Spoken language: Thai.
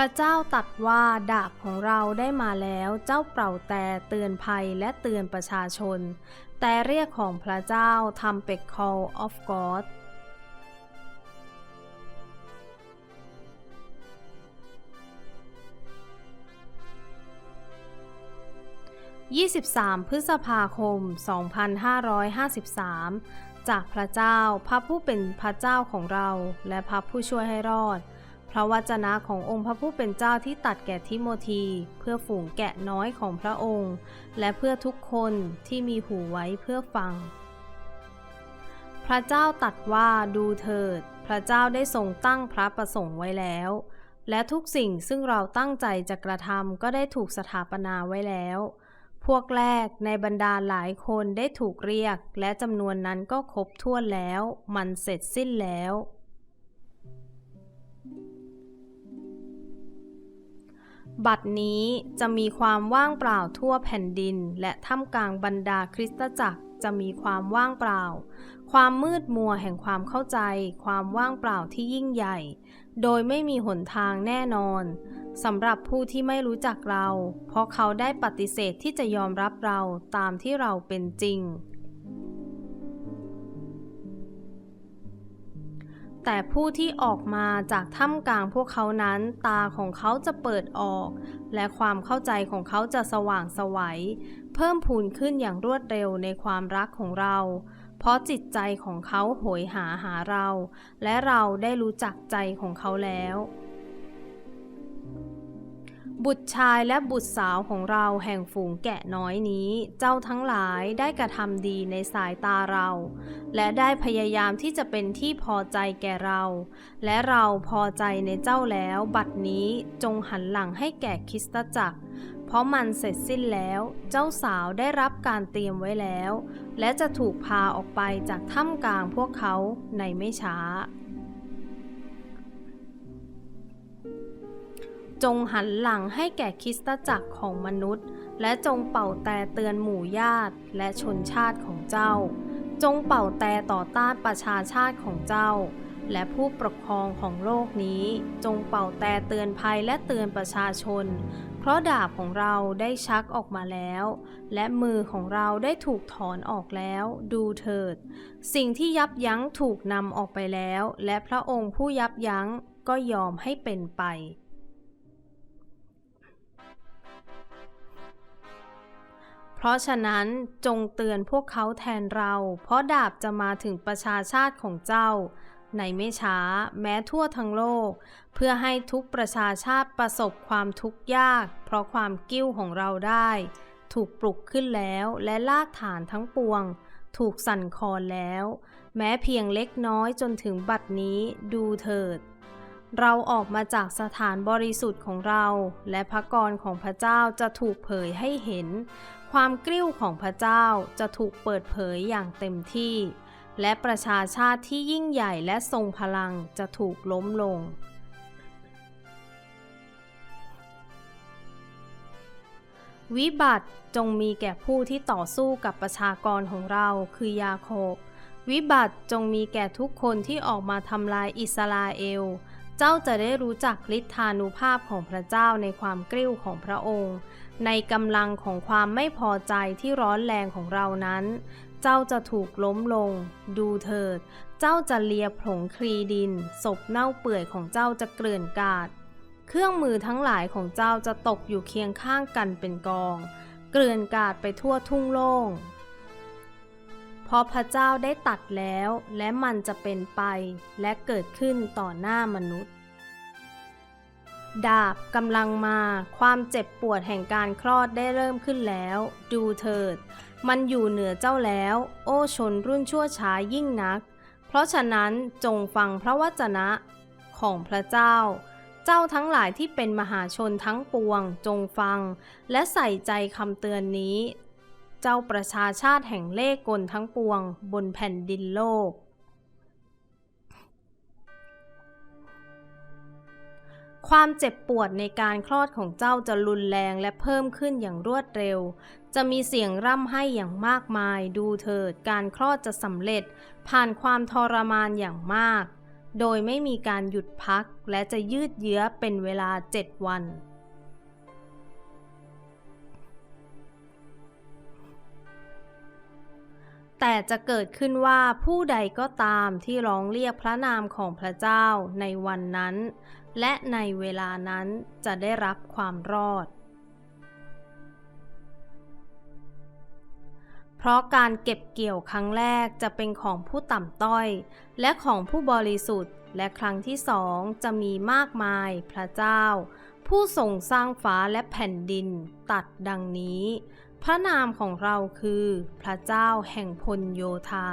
พระเจ้าตัดว่าดาบของเราได้มาแล้วเจ้าเป่าแต่เตือนภัยและเตือนประชาชน แต่เรียกของพระเจ้าทำเป็ก call of God 23 พฤษภาคม 2553 จากพระเจ้าพระผู้เป็นพระเจ้าของเราและพระผู้ช่วยให้รอด ระวจนะขององค์พระผู้เป็นเจ้าที่ตัดแก่ทิโมธี เพื่อฝูงแกะน้อยของพระองค์ และเพื่อทุกคนที่มีหูไว้เพื่อฟัง พระเจ้าตัดว่าดูเถิด พระเจ้าได้ทรงตั้งพระประสงค์ไว้แล้ว และทุกสิ่งซึ่งเราตั้งใจจะกระทำก็ได้ถูกสถาปนาไว้แล้ว พวกแรกในบรรดาหลายคนได้ถูกเรียก และจำนวนนั้นก็ครบถ้วนแล้ว มันเสร็จสิ้นแล้ว บัดนี้จะมีความว่างเปล่าทั่วแผ่นดิน และท่ามกลางบรรดาคริสตจักรจะมีความว่างเปล่า ความมืดมัวแห่งความเข้าใจ ความว่างเปล่าที่ยิ่งใหญ่ โดยไม่มีหนทางแน่นอนสำหรับผู้ที่ไม่รู้จักเรา เพราะเขาได้ปฏิเสธที่จะยอมรับเราตามที่เราเป็นจริง แต่ผู้ที่ออกมาจากถ้ำกลางพวกเขานั้น ตาของเขาจะเปิดออก และความเข้าใจของเขาจะสว่างไสวัย เพิ่มพูนขึ้นอย่างรวดเร็วในความรักของเรา เพราะจิตใจของเขาโหยหาหาเรา และเราได้รู้จักใจของเขาแล้ว บุตรชายและบุตรสาวของเราแห่งฝูงแกะน้อยนี้ เจ้าทั้งหลายได้กระทำดีในสายตาเรา และได้พยายามที่จะเป็นที่พอใจแก่เรา และเราพอใจในเจ้าแล้ว บัดนี้จงหันหลังให้แก่คริสตจักร เพราะมันเสร็จสิ้นแล้ว เจ้าสาวได้รับการเตรียมไว้แล้ว และจะถูกพาออกไปจากถ้ำกลางพวกเขาในไม่ช้า จงหันหลังให้แก่คริสตจักรของมนุษย์ และจงเป่าแต่เตือนหมู่ญาติและชนชาติของเจ้า จงเป่าแต่ต่อต้านประชาชาติของเจ้า และผู้ปกครองของโลกนี้ จงเป่าแต่เตือนภัยและเตือนประชาชน เพราะดาบของเราได้ชักออกมาแล้ว และมือของเราได้ถูกถอนออกแล้ว ดูเถิด สิ่งที่ยับยั้งถูกนำออกไปแล้ว และพระองค์ผู้ยับยั้งก็ยอมให้เป็นไป ราะฉะนั้นจงเตือนพวกเขาแทนเรา เพราะดาบจะมาถึงประชาชาติของเจ้า ในไม่ช้าแม้ทั่วทั้งโลก เพื่อให้ทุกประชาชาติประสบความทุกข์ยาก เพราะความกิ้วของเราได้ ถูกปลุกขึ้นแล้วและลากฐานทั้งปวง ถูกสั่นคลอนแล้ว แม้เพียงเล็กน้อยจนถึงบัดนี้ดูเถิดเราออกมาจากสถานบริสุทธิ์ของเรา และพระกรของพระเจ้าจะถูกเผยให้เห็น ความกริ้วของพระเจ้าจะถูกเปิดเผยอย่างเต็มที่ และประชาชาติที่ยิ่งใหญ่และทรงพลังจะถูกล้มลง วิบัติจงมีแก่ผู้ที่ต่อสู้กับประชากรของเราคือยาโคบ วิบัติจงมีแก่ทุกคนที่ออกมาทำลายอิสราเอล เจ้าจะได้รู้จักฤทธานุภาพของพระเจ้าในความกริ้วของพระองค์ ในกำลังของความไม่พอใจที่ร้อนแรงของเรานั้น เจ้าจะถูกล้มลง ดูเถิด เจ้าจะเลียผงคลีดิน ศพเน่าเปื่อยของเจ้าจะเกลื่อนกาด เครื่องมือทั้งหลายของเจ้าจะตกอยู่เคียงข้างกันเป็นกอง เกลื่อนกาดไปทั่วทุ่งโล่งเพราะพระเจ้าได้ตัดแล้ว และมันจะเป็นไป และเกิดขึ้นต่อหน้ามนุษย์ ดาบกำลังมา ความเจ็บปวดแห่งการคลอดได้เริ่มขึ้นแล้ว ดูเถิด มันอยู่เหนือเจ้าแล้ว โอ้ชนรุ่นชั่วช้ายิ่งนัก เพราะฉะนั้นจงฟังพระวจนะของพระเจ้า เจ้าทั้งหลายที่เป็นมหาชนทั้งปวง จงฟัง และใส่ใจคำเตือนนี้ เจ้าประชาชาติแห่งเลขกลทั้งปวง บนแผ่นดินโลก ความเจ็บปวดในการคลอดของเจ้าจะรุนแรงและเพิ่มขึ้นอย่างรวดเร็ว จะมีเสียงร่ำไห้อย่างมากมาย ดูเถิดการคลอดจะสำเร็จ ผ่านความทรมานอย่างมาก โดยไม่มีการหยุดพักและจะยืดเยื้อเป็นเวลาเจ็ดวันแต่จะเกิดขึ้นว่าผู้ใดก็ตามที่ร้องเรียกพระนามของพระเจ้าในวันนั้น และในเวลานั้นจะได้รับความรอด เพราะการเก็บเกี่ยวครั้งแรกจะเป็นของผู้ต่ำต้อย และของผู้บริสุทธิ์ และครั้งที่สองจะมีมากมายพระเจ้า ผู้ทรงสร้างฟ้าและแผ่นดินตัดดังนี้ พระนามของเราคือพระเจ้าแห่งพลโยธา